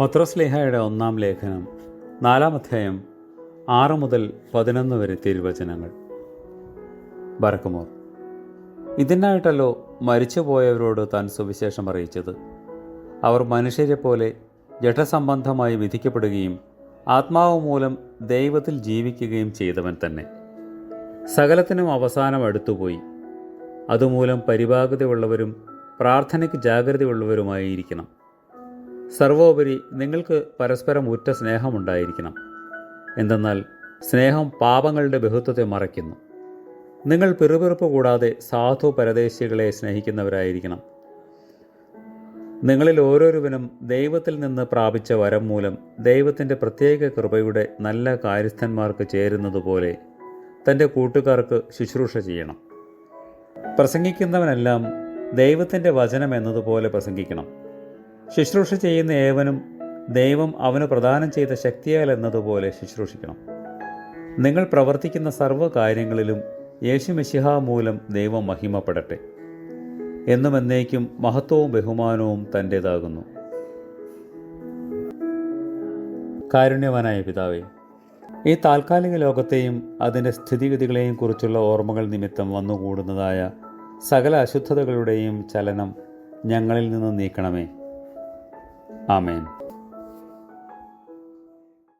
പത്രോസ്ലേഹയുടെ ഒന്നാം ലേഖനം നാലാം അധ്യായം ആറ് മുതൽ പതിനൊന്ന് വരെ തിരുവചനങ്ങൾ. ബറക്കുമോർ ഇതിനായിട്ടല്ലോ മരിച്ചുപോയവരോട് താൻ സുവിശേഷം അറിയിച്ചത്. അവർ മനുഷ്യരെ പോലെ ജഡസംബന്ധമായി വിധിക്കപ്പെടുകയും ആത്മാവ് മൂലം ദൈവത്തിൽ ജീവിക്കുകയും ചെയ്തവൻ തന്നെ. സകലത്തിനും അവസാനം അടുത്തുപോയി. അതുമൂലം പരിഭാഗതയുള്ളവരും പ്രാർത്ഥനയ്ക്ക് ജാഗ്രതയുള്ളവരുമായിരിക്കണം. സർവോപരി നിങ്ങൾക്ക് പരസ്പരം ഉറ്റ സ്നേഹമുണ്ടായിരിക്കണം. എന്തെന്നാൽ സ്നേഹം പാപങ്ങളുടെ ബഹുത്വത്തെ മറയ്ക്കുന്നു. നിങ്ങൾ പിറുപിറുപ്പ് കൂടാതെ സാധു പരദേശികളെ സ്നേഹിക്കുന്നവരായിരിക്കണം. നിങ്ങളിൽ ഓരോരുവനും ദൈവത്തിൽ നിന്ന് പ്രാപിച്ച വരം മൂലം ദൈവത്തിന്റെ പ്രത്യേക കൃപയുടെ നല്ല കാര്യസ്ഥന്മാർക്ക് ചേരുന്നതുപോലെ തന്റെ കൂട്ടുകാർക്ക് ശുശ്രൂഷ ചെയ്യണം. പ്രസംഗിക്കുന്നവനെല്ലാം ദൈവത്തിന്റെ വചനം എന്നതുപോലെ പ്രസംഗിക്കണം. ശുശ്രൂഷ ചെയ്യുന്ന ഏവനും ദൈവം അവന് പ്രദാനം ചെയ്ത ശക്തിയാൽ എന്നതുപോലെ ശുശ്രൂഷിക്കണം. നിങ്ങൾ പ്രവർത്തിക്കുന്ന സർവ കാര്യങ്ങളിലും യേശു മിശിഹ മൂലം ദൈവം മഹിമപ്പെടട്ടെ. എന്നും എന്നേക്കും മഹത്വവും ബഹുമാനവും തന്റേതാകുന്നു. കാരുണ്യവാനായ പിതാവേ ഈ താൽക്കാലിക ലോകത്തെയും അതിന്റെ സ്ഥിതിഗതികളെയും കുറിച്ചുള്ള ഓർമ്മകൾ നിമിത്തം വന്നുകൂടുന്നതായ സകല അശുദ്ധതകളുടെയും ചലനം ഞങ്ങളിൽ നിന്ന് നീക്കണമേ. Amen.